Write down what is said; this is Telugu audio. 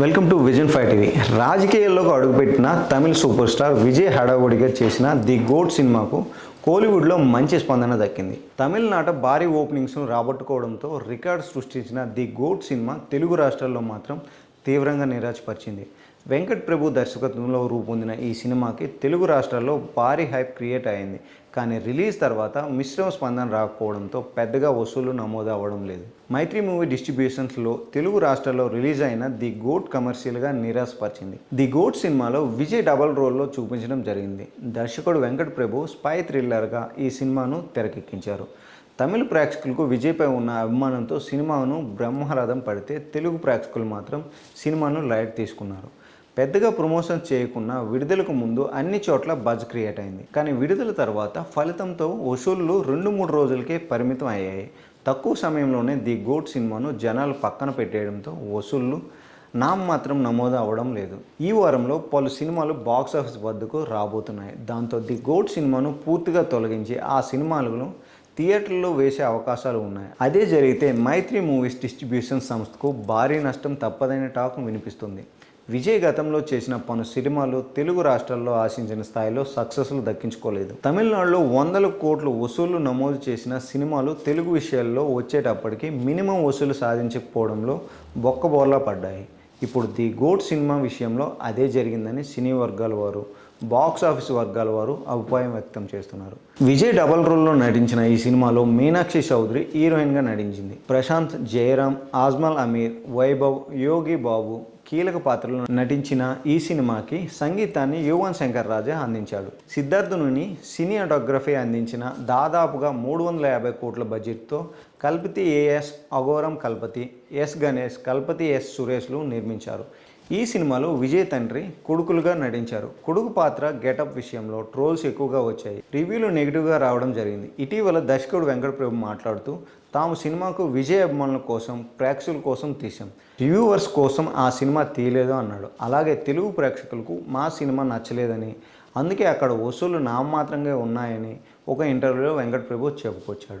Welcome to vision five TV. రాజకీయాల్లోకి అడుగుపెట్టిన తమిళ సూపర్ స్టార్ విజయ్ హడావుడిగా చేసిన ది గోడ్ సినిమాకు కోలీవుడ్లో మంచి స్పందన దక్కింది. తమిళనాట భారీ ఓపెనింగ్స్ను రాబట్టుకోవడంతో రికార్డ్ సృష్టించిన ది గోడ్ సినిమా తెలుగు రాష్ట్రాల్లో మాత్రం తీవ్రంగా నిరాశపరిచింది. వెంకట్ ప్రభు దర్శకత్వంలో రూపొందిన ఈ సినిమాకి తెలుగు రాష్ట్రాల్లో భారీ హైప్ క్రియేట్ అయింది. కానీ రిలీజ్ తర్వాత మిశ్రమ స్పందన రాకపోవడంతో పెద్దగా వసూళ్ళు నమోదు అవ్వడం లేదు. మైత్రి మూవీ డిస్ట్రిబ్యూషన్స్లో తెలుగు రాష్ట్రాల్లో రిలీజ్ అయిన ది గోట్ కమర్షియల్గా నిరాశపరిచింది. ది గోట్ సినిమాలో విజయ్ డబల్ రోల్లో చూపించడం జరిగింది. దర్శకుడు వెంకట్ ప్రభు స్పై థ్రిల్లర్గా ఈ సినిమాను తెరకెక్కించారు. తమిళ ప్రేక్షకులకు విజయ్పై ఉన్న అభిమానంతో సినిమాను బ్రహ్మరథం పడితే తెలుగు ప్రేక్షకులు మాత్రం సినిమాను లైట్ తీసుకున్నారు. పెద్దగా ప్రమోషన్ చేయకుండా విడుదలకు ముందు అన్ని చోట్ల బజ్ క్రియేట్ అయింది. కానీ విడుదల తర్వాత ఫలితంతో వసూళ్ళు రెండు మూడు రోజులకే పరిమితం అయ్యాయి. తక్కువ సమయంలోనే ది గోట్ సినిమాను జనాలు పక్కన పెట్టేయడంతో వసూళ్ళు నామ్ మాత్రం నమోదు అవ్వడం లేదు. ఈ వారంలో పలు సినిమాలు బాక్స్ ఆఫీస్ వద్దకు రాబోతున్నాయి. దాంతో ది గోట్ సినిమాను పూర్తిగా తొలగించి ఆ సినిమాలను థియేటర్లో వేసే అవకాశాలు ఉన్నాయి. అదే జరిగితే మైత్రి మూవీస్ డిస్ట్రిబ్యూషన్ సంస్థకు భారీ నష్టం తప్పదనే టాక్ వినిపిస్తుంది. విజయ్ గతంలో చేసిన పలు సినిమాలు తెలుగు రాష్ట్రాల్లో ఆశించిన స్థాయిలో సక్సెస్లు దక్కించుకోలేదు. తమిళనాడులో వందల కోట్లు వసూళ్ళు నమోదు చేసిన సినిమాలు తెలుగు విషయాల్లో వచ్చేటప్పటికి మినిమం వసూలు సాధించకపోవడంలో బొక్కబోర్లా పడ్డాయి. ఇప్పుడు ది గోడ్ సినిమా విషయంలో అదే జరిగిందని సినీ వర్గాల వారు బాక్స్ ఆఫీస్ వర్గాల వారు అభిప్రాయం వ్యక్తం చేస్తున్నారు. విజయ్ డబల్ రోల్లో నటించిన ఈ సినిమాలో మీనాక్షి చౌదరి హీరోయిన్గా నటించింది. ప్రశాంత్ జయరామ్ ఆజ్మల్ అమీర్ వైభవ్ యోగి బాబు కీలక పాత్రలో నటించిన ఈ సినిమాకి సంగీతాన్ని యువన్ శంకర్ రాజా అందించాడు. సిద్ధార్థుని సినిమాటోగ్రఫీ అందించిన దాదాపుగా మూడు వందల యాభై కోట్ల బడ్జెట్తో Kalpathi AS Aghoram Kalpathi S Ganesh Kalpathi S సురేష్లు నిర్మించారు. ఈ సినిమాలో విజయ్ తండ్రి కొడుకులుగా నటించారు. కొడుకు పాత్ర గెటప్ విషయంలో ట్రోల్స్ ఎక్కువగా వచ్చాయి. రివ్యూలు నెగిటివ్గా రావడం జరిగింది. ఇటీవల దర్శకుడు వెంకట ప్రభు మాట్లాడుతూ తాము సినిమాకు విజయ్ అభిమానుల కోసం ప్రేక్షకుల కోసం తీసాం రివ్యూవర్స్ కోసం ఆ సినిమా తీయలేదు అన్నాడు. అలాగే తెలుగు ప్రేక్షకులకు మా సినిమా నచ్చలేదని అందుకే అక్కడ వసూళ్ళు నామమాత్రంగా ఉన్నాయని ఒక ఇంటర్వ్యూలో వెంకట ప్రభు చెప్పుకొచ్చాడు.